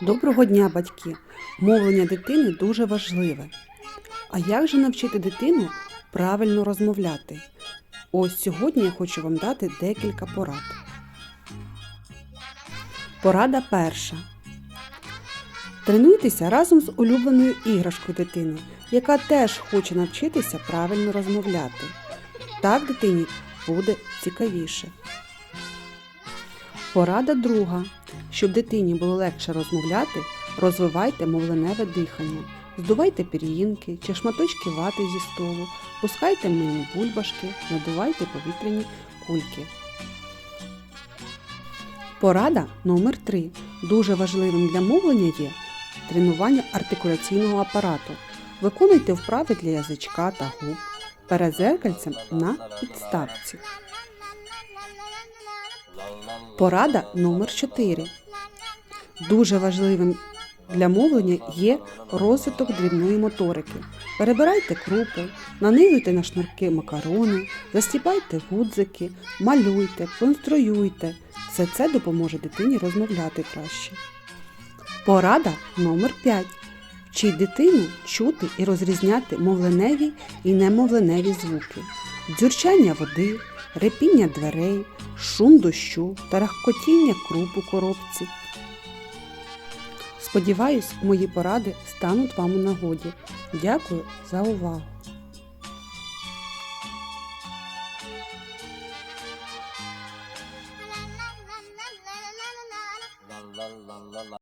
Доброго дня, батьки! Мовлення дитини дуже важливе. А як же навчити дитину правильно розмовляти? Ось сьогодні я хочу вам дати декілька порад. Порада перша. Тренуйтеся разом з улюбленою іграшкою дитини, яка теж хоче навчитися правильно розмовляти. Так дитині буде цікавіше. Порада друга. Щоб дитині було легше розмовляти, розвивайте мовленеве дихання. Здувайте пір'їнки чи шматочки вати зі столу, пускайте мильні бульбашки, надувайте повітряні кульки. Порада номер 3 Дуже важливим для мовлення є тренування артикуляційного апарату. Виконуйте вправи для язичка та губ перед зеркальцем на підставці. Порада номер 4 Дуже важливим для мовлення є розвиток дрібної моторики. Перебирайте крупи, нанизуйте на шнурки макарони, застібайте гудзики, малюйте, конструюйте. Все це допоможе дитині розмовляти краще. Порада номер 5 Вчіть дитину чути і розрізняти мовленеві і немовленеві звуки, дзюрчання води, репіння дверей, шум дощу та рахкотіння круп у коробці. Сподіваюсь, мої поради стануть вам у нагоді. Дякую за увагу!